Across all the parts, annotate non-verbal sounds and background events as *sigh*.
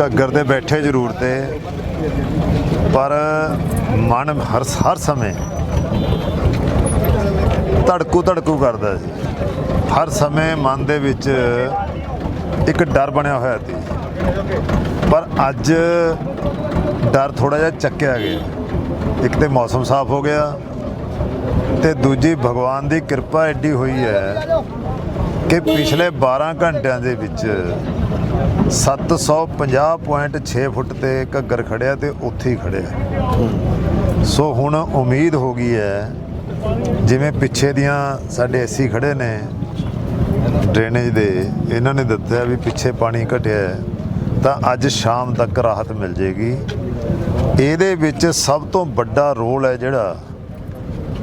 ਘੱਗਰ ਦੇ ਬੈਠੇ ਜ਼ਰੂਰ ਤੇ। ਪਰ ਮਨ ਹਰ ਹਰ ਸਮੇਂ ਧੜਕੂ ਧੜਕੂ ਕਰਦਾ ਸੀ ਹਰ ਸਮੇਂ ਮਨ ਦੇ ਵਿੱਚ ਇੱਕ ਡਰ ਬਣਿਆ ਹੋਇਆ ਸੀ। ਪਰ ਅੱਜ ਡਰ ਥੋੜਾ ਜਿਹਾ ਚੱਕਿਆ ਗਿਆ। ਇੱਕ ਤੇ ਮੌਸਮ ਸਾਫ਼ ਹੋ ਗਿਆ ਤੇ ਦੂਜੀ ਭਗਵਾਨ ਦੀ ਕਿਰਪਾ ਐਡੀ ਹੋਈ ਹੈ ਕਿ ਪਿਛਲੇ 12 ਘੰਟਿਆਂ ਦੇ ਵਿੱਚ 750.6 ਫੁੱਟ ਤੇ ਘੱਗਰ ਖੜਿਆ ਤੇ ਉੱਥੇ ਹੀ ਖੜਿਆ। ਸੋ ਹੁਣ ਉਮੀਦ ਹੋ ਗਈ ਹੈ, ਜਿਵੇਂ ਪਿੱਛੇ ਦੀਆਂ ਸਾਡੇ ਐਸੀ ਖੜੇ ਨੇ ਡਰੇਨੇਜ ਦੇ, ਇਹਨਾਂ ਨੇ ਦਿੱਤਾ ਵੀ ਪਿੱਛੇ ਪਾਣੀ ਘਟਿਆ ਤਾਂ ਅੱਜ ਸ਼ਾਮ ਤੱਕ ਰਾਹਤ ਮਿਲ ਜੇਗੀ ਇਹਦੇ ਵਿੱਚ ਸਭ ਤੋਂ ਵੱਡਾ ਰੋਲ ਹੈ ਜਿਹੜਾ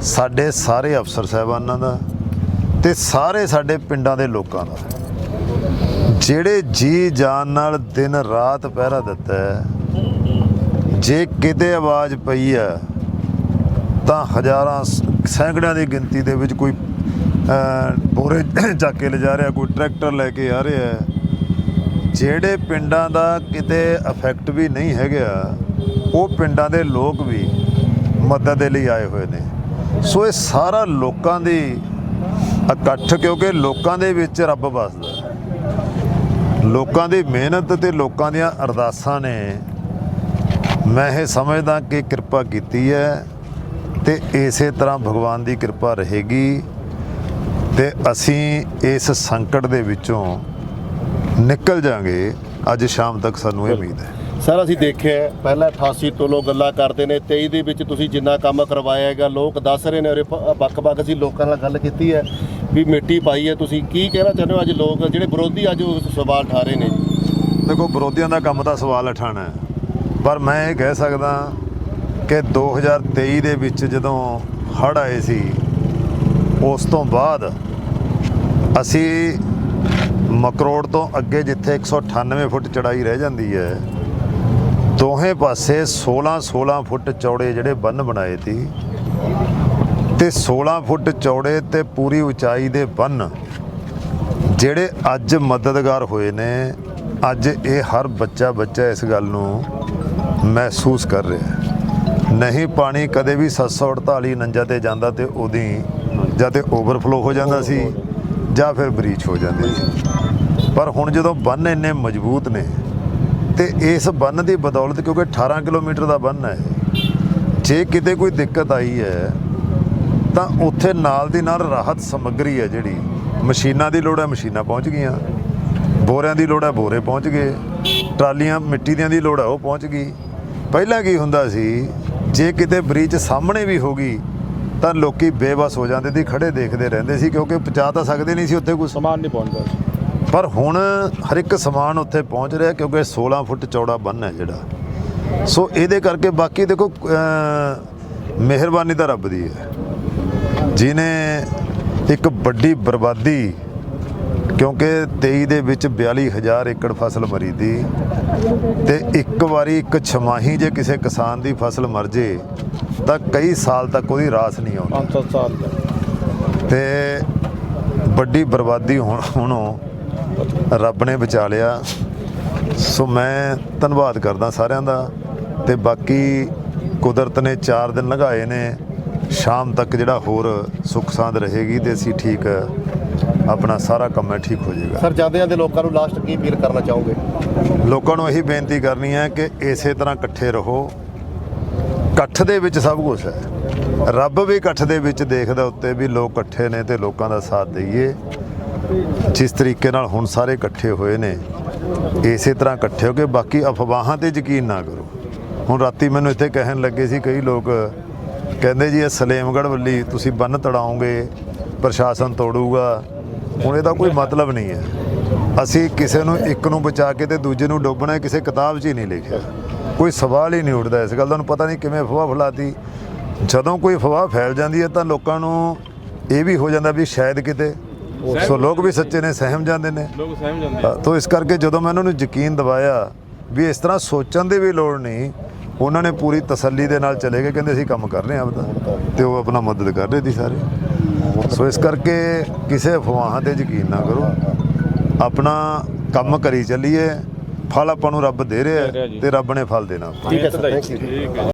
ਸਾਡੇ ਸਾਰੇ ਅਫਸਰ ਸਾਹਿਬਾਨਾਂ ਦਾ ਤੇ ਸਾਰੇ ਸਾਡੇ ਪਿੰਡਾਂ ਦੇ ਲੋਕਾਂ ਦਾ। ਜਿਹੜੇ ਜੀ ਜਾਨ ਨਾਲ ਦਿਨ ਰਾਤ ਪਹਿਰਾ ਦਿੱਤਾ ਹੈ, ਜੇ ਕਿਤੇ ਆਵਾਜ਼ ਪਈ ਹੈ, ਤਾਂ ਹਜ਼ਾਰਾਂ ਸੈਂਕੜਿਆਂ ਦੀ ਗਿਣਤੀ ਦੇ ਵਿੱਚ ਕੋਈ ਬੋਰੇ *coughs* ਚੱਕ ਕੇ ਲਿਜਾ ਰਿਹਾ, ਕੋਈ ਟਰੈਕਟਰ ਲੈ ਕੇ ਆ ਰਿਹਾ ਜਿਹੜੇ ਪਿੰਡਾਂ ਦਾ ਕਿਤੇ ਇਫੈਕਟ ਵੀ ਨਹੀਂ ਹੈਗਾ, ਉਹ ਪਿੰਡਾਂ ਦੇ ਲੋਕ ਵੀ ਮਦਦ ਦੇ ਲਈ ਆਏ ਹੋਏ ਨੇ। ਸੋ ਇਹ ਸਾਰਾ ਲੋਕਾਂ ਦੀ ਇਕੱਠ ਕਿਉਂਕਿ ਲੋਕਾਂ ਦੇ ਵਿੱਚ ਰੱਬ ਵੱਸਦਾ ਲੋਕਾਂ ਦੀ ਮਿਹਨਤ ਤੇ ਲੋਕਾਂ ਦੀਆਂ ਅਰਦਾਸਾਂ ਨੇ ਮੈਂ ਇਹ ਸਮਝਦਾ ਕਿ ਕਿਰਪਾ ਕੀਤੀ ਹੈ ਤੇ ਇਸੇ ਤਰ੍ਹਾਂ ਭਗਵਾਨ ਦੀ ਕਿਰਪਾ ਰਹੇਗੀ ਤੇ ਅਸੀਂ ਇਸ ਸੰਕਟ ਦੇ ਵਿੱਚੋਂ ਨਿਕਲ ਜਾਾਂਗੇ। ਅੱਜ ਸ਼ਾਮ ਤੱਕ ਸਾਨੂੰ ਇਹ ਉਮੀਦ ਹੈ। ਸਰ, ਅਸੀਂ ਦੇਖਿਆ ਪਹਿਲਾਂ 88 ਤੋਂ ਲੋਕ ਗੱਲਾਂ ਕਰਦੇ ਨੇ 23 ਦੇ ਵਿੱਚ ਤੁਸੀਂ ਜਿੰਨਾ ਕੰਮ ਕਰਵਾਇਆ ਹੈਗਾ, ਲੋਕ ਦੱਸ ਰਹੇ ਨੇ, ਔਰ ਬੱਕ-ਬੱਕ ਅਸੀਂ ਲੋਕਾਂ ਨਾਲ ਗੱਲ ਕੀਤੀ ਹੈ, ਵੀ ਮਿੱਟੀ ਪਾਈ ਹੈ ਤੁਸੀਂ, ਕੀ ਕਹਿਣਾ ਚਾਹੁੰਦੇ ਹੋ ਅੱਜ ਲੋਕ, ਜਿਹੜੇ ਵਿਰੋਧੀ ਅੱਜ ਸਵਾਲ ਠਾ ਰਹੇ ਨੇ? ਦੇਖੋ, ਵਿਰੋਧੀਆਂ ਦਾ ਕੰਮ ਤਾਂ ਸਵਾਲ ਉਠਾਉਣਾ ਹੈ, ਪਰ ਮੈਂ ਇਹ ਕਹਿ ਸਕਦਾ ਕਿ 2023 ਦੇ ਵਿੱਚ ਜਦੋਂ ਹੜ੍ਹ ਆਏ ਸੀ, ਉਸ ਤੋਂ ਬਾਅਦ ਅਸੀਂ ਮਕਰੋੜ ਤੋਂ ਅੱਗੇ ਜਿੱਥੇ 198 ਫੁੱਟ ਚੜਾਈ ਰਹਿ ਜਾਂਦੀ ਹੈ ਦੋਹੇ ਪਾਸੇ 16 16 ਫੁੱਟ ਚੌੜੇ ਜਿਹੜੇ ਬੰਨ ਬਣਾਏ ਸੀ ਤੇ 16 ਫੁੱਟ ਚੌੜੇ ਤੇ ਪੂਰੀ ਉਚਾਈ ਦੇ ਬੰਨ ਜਿਹੜੇ ਅੱਜ ਮਦਦਗਾਰ ਹੋਏ ਨੇ, ਅੱਜ ਇਹ ਹਰ ਬੱਚਾ ਬੱਚਾ ਇਸ ਗੱਲ ਨੂੰ ਮਹਿਸੂਸ ਕਰ ਰਿਹਾ ਹੈ। ਨਹੀਂ ਪਾਣੀ ਕਦੇ ਵੀ 748 49 ਤੇ ਜਾਂਦਾ ਤੇ ਉਹਦੀ ਜਾਂ ਤੇ ਓਵਰਫਲੋ ਹੋ ਜਾਂਦਾ ਸੀ ਜਾਂ ਫਿਰ ਬਰੀਚ ਹੋ ਜਾਂਦੀ ਸੀ। ਪਰ ਹੁਣ ਜਦੋਂ ਬੰਨ ਇੰਨੇ ਮਜ਼ਬੂਤ ਨੇ ਤੇ ਇਸ ਬੰਨ ਦੀ ਬਦੌਲਤ ਕਿਉਂਕਿ 18 ਕਿਲੋਮੀਟਰ ਦਾ ਬੰਨ ਹੈ ਜੇ ਕਿਤੇ ਕੋਈ ਦਿੱਕਤ ਆਈ ਹੈ, ਤਾਂ ਉੱਥੇ ਨਾਲ ਦੀ ਨਾਲ ਰਾਹਤ ਸਮੱਗਰੀ ਹੈ ਜਿਹੜੀ। ਮਸ਼ੀਨਾਂ ਦੀ ਲੋੜ ਹੈ, ਮਸ਼ੀਨਾਂ ਪਹੁੰਚ ਗਈਆਂ। ਬੋਰਿਆਂ ਦੀ ਲੋੜ ਹੈ, ਬੋਰੇ ਪਹੁੰਚ ਗਏ। ਟਰਾਲੀਆਂ, ਮਿੱਟੀ ਦੀਆਂ ਦੀ ਲੋੜ ਹੈ, ਉਹ ਪਹੁੰਚ ਗਈ। ਪਹਿਲਾਂ ਕੀ ਹੁੰਦਾ ਸੀ, ਜੇ ਕਿਤੇ ਬ੍ਰਿਜ ਸਾਹਮਣੇ ਵੀ ਹੋ ਗਈ, ਤਾਂ ਲੋਕੀ ਬੇਬਸ ਹੋ ਜਾਂਦੇ ਸੀ, ਖੜੇ ਦੇਖਦੇ ਰਹਿੰਦੇ ਸੀ, ਕਿਉਂਕਿ ਪਹੁੰਚਾ ਤਾਂ ਸਕਦੇ ਨਹੀਂ ਸੀ ਉੱਥੇ ਕੋਈ। ਸਮਾਨ ਨਹੀਂ ਪਹੁੰਚਦਾ ਪਰ ਹੁਣ ਹਰ ਇੱਕ ਸਮਾਨ ਉੱਥੇ ਪਹੁੰਚ ਰਿਹਾ ਕਿਉਂਕਿ 16 ਫੁੱਟ ਚੌੜਾ ਬੰਨ ਹੈ ਜਿਹੜਾ। ਸੋ ਇਹਦੇ ਕਰਕੇ ਬਾਕੀ ਦੇਖੋ ਮਿਹਰਬਾਨੀ ਤਾਂ ਰੱਬ ਦੀ ਹੈ। ਜਿਨੇ ਇੱਕ ਵੱਡੀ ਬਰਬਾਦੀ ਕਿਉਂਕਿ 23 ਦੇ ਵਿੱਚ 42000 ਏਕੜ ਫਸਲ ਮਰੀ ਦੀ ਤੇ ਇੱਕ ਵਾਰੀ ਇੱਕ ਛਮਾਹੀ ਜੇ ਕਿਸੇ ਕਿਸਾਨ ਦੀ ਫਸਲ ਮਰ ਜੇ ਤਾਂ ਕਈ ਸਾਲ ਤੱਕ ਉਹਦੀ ਰਾਸ ਨਹੀਂ ਆਉਂਦੀ। 500 ਸਾਲ ਤੇ ਵੱਡੀ ਬਰਬਾਦੀ ਹੁਣ ਹੁਣੋਂ ਰੱਬ ਨੇ ਬਚਾ ਲਿਆ। ਸੋ ਮੈਂ ਧੰਨਵਾਦ ਕਰਦਾ ਸਾਰਿਆਂ ਦਾ ਤੇ ਬਾਕੀ ਕੁਦਰਤ ਨੇ 4 ਦਿਨ ਲਗਾਏ ਨੇ। ਸ਼ਾਮ ਤੱਕ ਜਿਹੜਾ ਹੋਰ ਸੁੱਖ ਸਾਂਦ ਰਹੇਗੀ ਤੇ ਅਸੀਂ ਠੀਕ ਆਪਣਾ ਸਾਰਾ ਕੰਮ ਹੈ ਠੀਕ ਹੋ ਜਾਏਗਾ। ਸਰ ਜਾਂਦੇ ਜਾਂਦੇ ਲੋਕਾਂ ਨੂੰ ਲਾਸਟ ਕੀ ਅਪੀਲ ਕਰਨਾ ਚਾਹੋਗੇ? ਲੋਕਾਂ ਨੂੰ ਇਹੀ ਬੇਨਤੀ ਕਰਨੀ ਹੈ ਕਿ ਇਸੇ ਤਰ੍ਹਾਂ ਇਕੱਠੇ ਰਹੋ। ਇਕੱਠ ਦੇ ਵਿੱਚ ਸਭ ਕੁਝ ਹੈ। ਰੱਬ ਵੀ ਇਕੱਠ ਦੇ ਵਿੱਚ ਦੇਖਦਾ ਉੱਤੇ ਵੀ ਲੋਕ ਇਕੱਠੇ ਨੇ ਤੇ ਲੋਕਾਂ ਦਾ ਸਾਥ ਦਈਏ। ਜਿਸ ਤਰੀਕੇ ਨਾਲ ਹੁਣ ਸਾਰੇ ਇਕੱਠੇ ਹੋਏ ਨੇ, ਇਸੇ ਤਰ੍ਹਾਂ ਇਕੱਠੇ ਹੋ ਕੇ ਬਾਕੀ ਅਫਵਾਹਾਂ ਤੇ ਯਕੀਨ ਨਾ ਕਰੋ। ਹੁਣ ਰਾਤੀ ਮੈਨੂੰ ਇੱਥੇ ਕਹਿਣ ਲੱਗੇ ਸੀ, ਕਈ ਲੋਕ ਕਹਿੰਦੇ ਜੀ, ਇਹ ਸਲੇਮਗੜ੍ਹ ਵੱਲੀ ਤੁਸੀਂ ਬੰਨ ਤੜਾਓਗੇ ਪ੍ਰਸ਼ਾਸਨ ਤੋੜੂਗਾ। ਹੁਣ ਇਹਦਾ ਕੋਈ ਮਤਲਬ ਨਹੀਂ ਹੈ। ਅਸੀਂ ਕਿਸੇ ਨੂੰ ਇੱਕ ਨੂੰ ਬਚਾ ਕੇ ਤੇ ਦੂਜੇ ਨੂੰ ਡੋਬਣਾ, ਕਿਸੇ ਕਿਤਾਬ 'ਚ ਹੀ ਨਹੀਂ ਲਿਖਿਆ। ਕੋਈ ਸਵਾਲ ਹੀ ਨਹੀਂ ਉੱਠਦਾ ਇਸ ਗੱਲ ਦਾ। ਨੂੰ ਪਤਾ ਨਹੀਂ ਕਿਵੇਂ ਅਫਵਾਹ ਫੈਲਾਤੀ। ਜਦੋਂ ਕੋਈ ਅਫਵਾਹ ਫੈਲ ਜਾਂਦੀ ਹੈ ਤਾਂ ਲੋਕਾਂ ਨੂੰ ਇਹ ਵੀ ਹੋ ਜਾਂਦਾ ਵੀ ਸ਼ਾਇਦ ਕਿਤੇ ਸੋ ਲੋਕ ਵੀ ਸੱਚੇ ਨੇ ਸਹਿਮ ਜਾਂਦੇ ਨੇ। ਲੋਕ ਸਹਿਮ ਜਾਂਦੇ ਹਾਂ, ਤੋ ਇਸ ਕਰਕੇ ਜਦੋਂ ਮੈਂ ਉਹਨਾਂ ਨੂੰ ਯਕੀਨ ਦਿਵਾਇਆ ਵੀ ਇਸ ਤਰ੍ਹਾਂ ਸੋਚਣ ਦੀ ਵੀ ਲੋੜ ਨਹੀਂ ਉਹਨਾਂ ਨੇ ਪੂਰੀ ਤਸੱਲੀ ਦੇ ਨਾਲ ਚਲੇ ਗਏ ਕਹਿੰਦੇ ਅਸੀਂ ਕੰਮ ਕਰ ਰਹੇ ਹਾਂ ਆਪਦਾ ਤੇ ਉਹ ਆਪਣਾ ਮਦਦ ਕਰ ਰਹੇ ਸੀ ਸਾਰੇ। ਸੋ ਇਸ ਕਰਕੇ ਕਿਸੇ ਅਫਵਾਹਾਂ ਤੇ ਯਕੀਨ ਨਾ ਕਰੋ। ਆਪਣਾ ਕੰਮ ਕਰੀ ਚੱਲੀਏ ਫਲ ਆਪਾਂ ਨੂੰ ਰੱਬ ਦੇ ਰਿਹਾ ਹੈ। ਤੇ ਰੱਬ ਨੇ ਫਲ ਦੇਣਾ। ਆਪਾਂ ਨੂੰ। ਠੀਕ ਹੈ ਸਰ ਥੈਂਕ ਯੂ